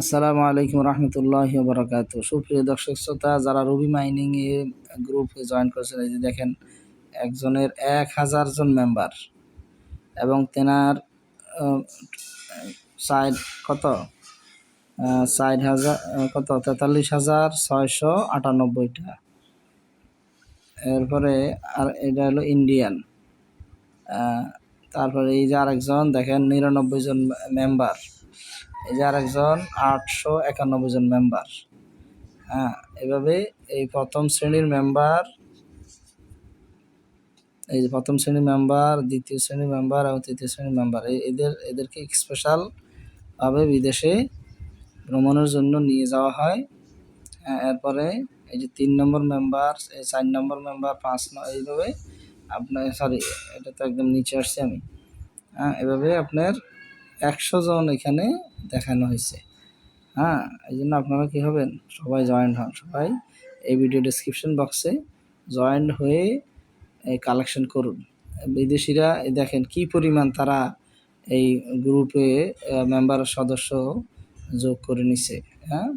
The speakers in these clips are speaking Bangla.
আসসালামু আলাইকুম রহমতুল্লাহ বরকাত সুপ্রিয় দর্শক শ্রোতা, যারা রবি মাইনিং এ গ্রুপে জয়েন করেছেন, এই যে দেখেন, একজনের এক হাজার জন মেম্বার এবং তেনার সাইড কত? ষাট হাজার কত? তেতাল্লিশ হাজার ছয়শো আটানব্বইটা। এরপরে আর এটা হলো ইন্ডিয়ান। তারপরে এই যে আরেকজন, দেখেন, নিরানব্বই জন মেম্বার। এই যে আরেকজন আটশো একানব্বই জন মেম্বার হ্যাঁ এভাবে এই প্রথম শ্রেণির মেম্বার এই যে প্রথম শ্রেণির মেম্বার দ্বিতীয় শ্রেণির মেম্বার এবং তৃতীয় শ্রেণির মেম্বার এদের এদেরকে স্পেশালভাবে বিদেশে ভ্রমণের জন্য নিয়ে যাওয়া হয়। হ্যাঁ, এরপরে এই যে তিন নম্বর মেম্বার এই চার নম্বর মেম্বার পাঁচ এইভাবে আপনার সরি এটা তো একদম নিচে আসছে আমি। হ্যাঁ এভাবে আপনার একশো জন এখানে দেখানো হয়েছে। হ্যাঁ এই জন্য আপনারা কী হবেন? সবাই জয়েন্ট হন। সবাই এই ভিডিও ডিসক্রিপশন বক্সে জয়েন্ট হয়ে কালেকশন করুন। বিদেশিরা দেখেন কি পরিমাণ তারা এই গ্রুপে মেম্বার সদস্য যোগ করে নিছে। হ্যাঁ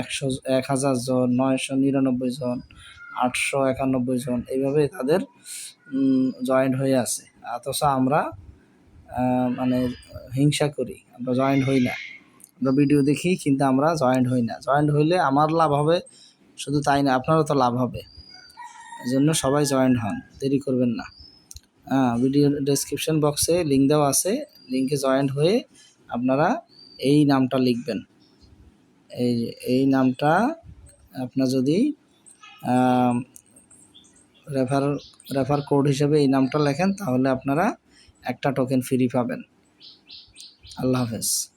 একশো, এক হাজার জন, নয়শো নিরানব্বই জন, আটশো একানব্বই জন এইভাবে তাদের জয়েন্ট হয়ে আছে। অথচ আমরা মানে হিংসা করি, আমরা জয়েন্ট হই না। আমরা ভিডিও দেখি, কিন্তু আমরা জয়েন্ট হই না। জয়েন্ট হইলে আমার লাভ হবে, শুধু তাই না, আপনারও তো লাভ হবে। এই জন্য সবাই জয়েন্ট হন, দেরি করবেন না। হ্যাঁ ভিডিও ডেসক্রিপশন বক্সে লিঙ্ক দেওয়া আছে লিঙ্কে জয়েন্ট হয়ে আপনারা এই নামটা লিখবেন। এই এই নামটা আপনার যদি রেফার রেফার কোড হিসেবে এই নামটা লেখেন, তাহলে আপনারা একটা টোকেন ফ্রি পাবেন। আল্লাহ হাফেজ।